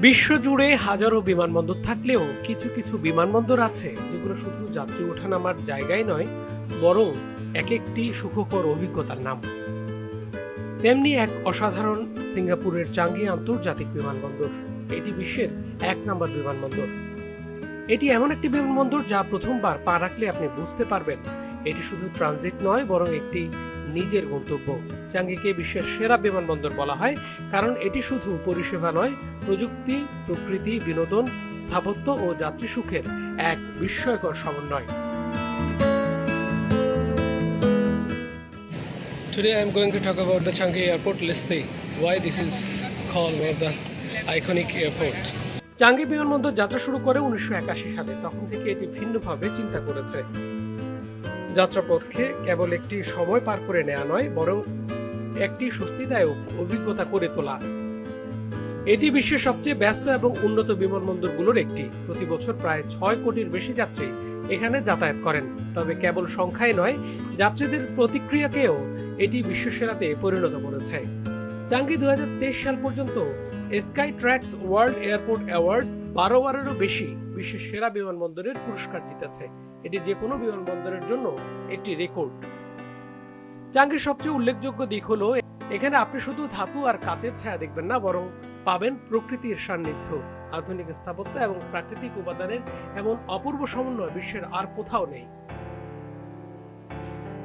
বিশ্বজুড়ে হাজারো বিমানবন্দর থাকলেও কিছু কিছু বিমানবন্দর আছে যেগুলো শুধু যাত্রী ওঠানামার জায়গায় নয়, বরং এক একটি সুখকর অভিজ্ঞতার নাম। তেমনি এক অসাধারণ সিঙ্গাপুরের চাঙ্গি আন্তর্জাতিক বিমানবন্দর। এটি বিশ্বের এক নম্বর বিমানবন্দর। এটি এমন একটি বিমানবন্দর যা প্রথমবার পা রাখলে আপনি বুঝতে পারবেন এটি শুধু ট্রানজিট নয়, বরং একটি নিজের গন্তব্য চাঙ্গিকে বিশ্বের সেরা বিমানবন্দর বলা হয়, কারণ এটি শুধু পরিষেবা নয়, প্রযুক্তি, প্রকৃতি, বিনোদন, স্থাপত্য ও যাত্রী সুখের এক বিস্ময়কর সমন্বয় Today I am going to talk about the Changi Airport. Let's see why this is called one of the iconic airport. চাঙ্গি বিমানবন্দর যাত্রা শুরু করে উনিশশো একাশি সালে তখন থেকে এটি ভিন্নভাবে চিন্তা করেছে যাত্রাপথকে কেবল একটি সময় পার করে নেওয়া নয়, বরং একটি স্বস্তিদায়ক অভিজ্ঞতা করে তোলা। এটি বিশ্বের সবচেয়ে ব্যস্ত এবং উন্নত বিমানবন্দরগুলোর একটি। প্রতি বছর প্রায় ছয় কোটির বেশি যাত্রী এখানে যাতায়াত করেন। তবে কেবল সংখ্যায় নয়, যাত্রীদের প্রতিক্রিয়াকেও এটি বিশ্বসেরাতে পরিণত করেছে। চাঙ্গি দুই হাজার তেইশ সাল পর্যন্ত Skytrax world airport award বারো বারেরও বেশি বিশ্বের সেরা বিমানবন্দরের পুরস্কার জিতেছে। এটি যে কোনো বিমানবন্দরের জন্য একটি রেকর্ড চাঙ্গির সবচেয়ে উল্লেখযোগ্য দিক হলো, এখানে আপনি শুধু ধাতু আর কাচের ছায়া দেখবেন না, বরং পাবেন প্রকৃতির সান্নিধ্য, আধুনিক স্থাপত্য এবং প্রাকৃতিক উপাদানের এমন অপূর্ব সমন্বয় বিশ্বের আর কোথাও নেই।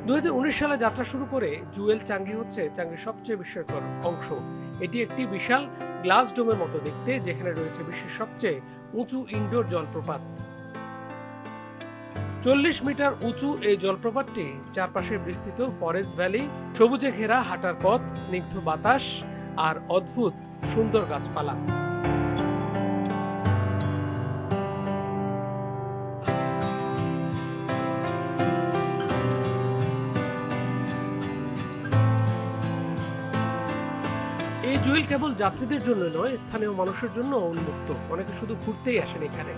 দু হাজার উনিশ সালে যাত্রা শুরু করে জুয়েল চাঙ্গি হচ্ছে চাঙ্গির সবচেয়ে বিস্ময়কর অংশ। এটি একটি বিশাল গ্লাস ডোমের মতো দেখতে, যেখানে রয়েছে বিশ্বের সবচেয়ে উঁচু ইনডোর জলপ্রপাত। চল্লিশ মিটার উঁচু এই জলপ্রপাতটি চারপাশে বিস্তৃত ফরেস্ট ভ্যালি সবুজে ঘেরা হাঁটার পথ, স্নিগ্ধ বাতাস আর অদ্ভুত সুন্দর গাছপালা। এই জুয়েল কেবল যাত্রীদের জন্য নয়, স্থানীয় মানুষের জন্য উন্মুক্ত। অনেকে শুধু ঘুরতেই আসেন এখানে।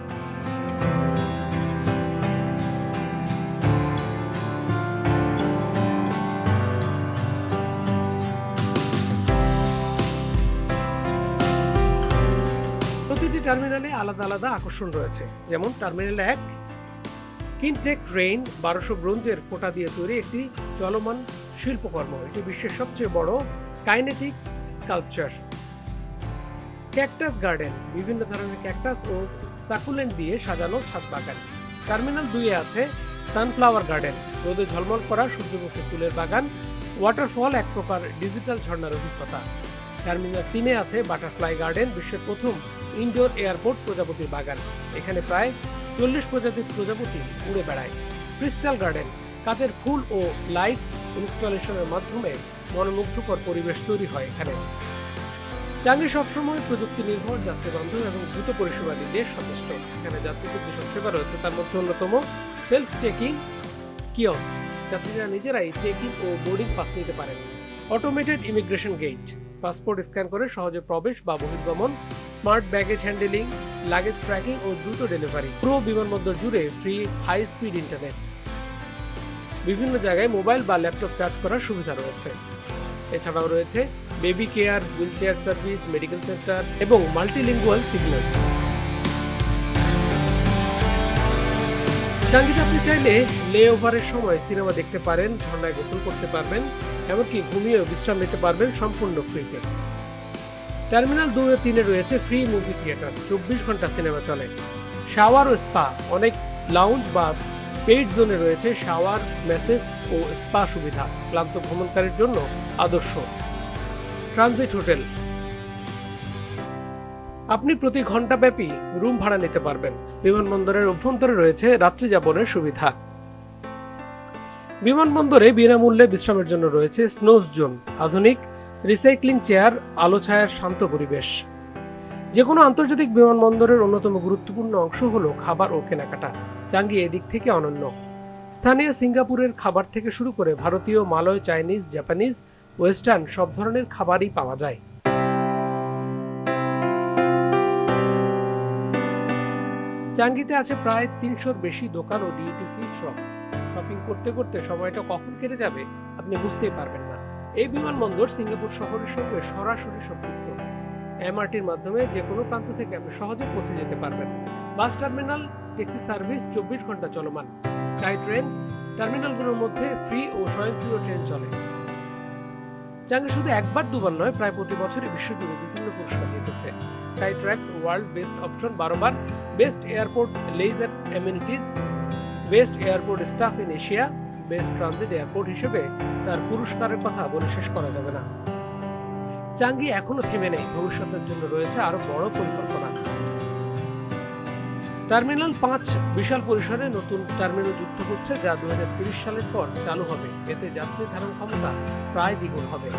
টার্মিনালে আলাদা আলাদা আকর্ষণ রয়েছে। যেমন টার্মিনাল এক, কিনটেক রেইন বারোশো ব্রোঞ্জের ফোঁটা দিয়ে তৈরি একটি চলমান শিল্পকর্ম। এটি বিশ্বের সবচেয়ে বড় কাইনেটিক স্কাল্পচার। ক্যাকটাস গার্ডেন, বিভিন্ন ধরনের ক্যাকটাস ও সাকুলেন্ট দিয়ে সাজানো ছাদ বাগান। টার্মিনাল দুইয়ে আছে সানফ্লাওয়ার গার্ডেন। রোদে ঝলমল করা সূর্যমুখী ফুলের বাগান, ওয়াটারফল এক প্রকার ডিজিটাল ঝর্ণার অভিজ্ঞতা। টার্মিনাল তিনে আছে বাটারফ্লাই গার্ডেন, বিশ্বের প্রথম ইনডোর এয়ারপোর্ট প্রজাপতির বাগান। এখানে প্রায় চল্লিশ প্রজাতির প্রজাপতি উড়ে বেড়ায়। ক্রিস্টাল গার্ডেন, কাচের ফুল ও লাইট ইনস্টলেশনের মাধ্যমে মনোমুগ্ধকর পরিবেশ তৈরি হয় এখানে। চাঙ্গি সবসময় প্রযুক্তি নির্ভর যাত্রী বান্ধব এবং দ্রুত পরিষেবা দিতে সচেষ্ট। এখানে যাত্রীদের যেসব সেবা রয়েছে, তার মধ্যে অন্যতম সেলফ চেকিং কিয়স যাত্রীরা নিজেরাই চেক ইন ও বোর্ডিং পাস নিতে পারেন। Automated immigration gate. Passport scan করে সহজে প্রবেশ বা বহির্গমন, smart baggage handling, luggage tracking ও দ্রুত ডেলিভারি। পুরো বিমানবন্দর জুড়ে ফ্রি হাই স্পিড ইন্টারনেট বিভিন্ন জায়গায় মোবাইল বা ল্যাপটপ চার্জ করার সুবিধা রয়েছে। এছাড়াও রয়েছে baby care wheelchair service medical centre এবং মাল্টিলিঙ্গুয়াল সিগন্যালস চাঙ্গিতে আপনি চাইলে লে ওভারের সময় সিনেমা দেখতে পারেন, ঝর্ণায় গোসল করতে পারবেন, এমনকি ঘুমিয়েও বিশ্রাম নিতে পারবেন সম্পূর্ণ ফ্রিতে টার্মিনাল দুই ও তিনে রয়েছে ফ্রি মুভি থিয়েটার চব্বিশ ঘণ্টা সিনেমা চলে। শাওয়ার ও স্পা অনেক লাউঞ্জ বা পেইড জোনে রয়েছে শাওয়ার মেসেজ ও স্পা সুবিধা, ক্লান্ত ভ্রমণকারীর জন্য আদর্শ। ট্রানজিট হোটেল আপনি প্রতি ঘণ্টা ব্যাপী রুম ভাড়া নিতে পারবেন। বিমানবন্দরের অভ্যন্তরে রয়েছে রাত্রি যাপনের সুবিধা। বিমানবন্দরে বিনামূল্যে বিশ্রামের জন্য রয়েছে স্নোজ জোন, আধুনিক রিসাইক্লিং চেয়ার, আলো ছায়ার শান্ত পরিবেশ। যে কোনো আন্তর্জাতিক বিমানবন্দরের অন্যতম গুরুত্বপূর্ণ অংশ হলো খাবার ও কেনাকাটা চাঙ্গি এদিক থেকে অনন্য। স্থানীয় সিঙ্গাপুরের খাবার থেকে শুরু করে ভারতীয়, মালয়, চাইনিজ, জাপানিজ, ওয়েস্টার্ন সব ধরনের খাবারই পাওয়া যায়। চাঙ্গিতে আছে প্রায় তিনশোর বেশি দোকান ও ফ্রি শপ শপিং করতে করতে সময়টা কখন কেটে যাবে, আপনি বুঝতেই পারবেন না। এই বিমানবন্দর সিঙ্গাপুর শহরের সঙ্গে সরাসরি সম্পৃক্ত। এমআরটির মাধ্যমে যে কোনো প্রান্ত থেকে আপনি সহজে পৌঁছে যেতে পারবেন। বাস টার্মিনাল, ট্যাক্সি সার্ভিস চব্বিশ ঘণ্টা চলমান। স্কাই ট্রেন, টার্মিনালগুলোর মধ্যে ফ্রি ও স্বয়ংক্রিয় ট্রেন চলে। চাঙ্গি শুধু একবার দুবার নয়, প্রায় প্রতি বছরই বিশ্বজুড়ে বিভিন্ন পুরস্কার জিতেছে। Skytrax world best option বারোবার best airport leisure amenities best airport staff in Asia best transit airport হিসেবে তার পুরস্কারের কথা বলে শেষ করা যাবে না। চাঙ্গি এখনও থেমে নেই, ভবিষ্যতের জন্য রয়েছে আরও বড় পরিকল্পনা। টার্মিনাল পাঁচ, বিশাল পরিসরে নতুন টার্মিনাল যুক্ত হচ্ছে, যা দু সালের পর চালু হবে। এতে যাত্রী ধারণ ক্ষমতা প্রায় দ্বিগুণ হবে।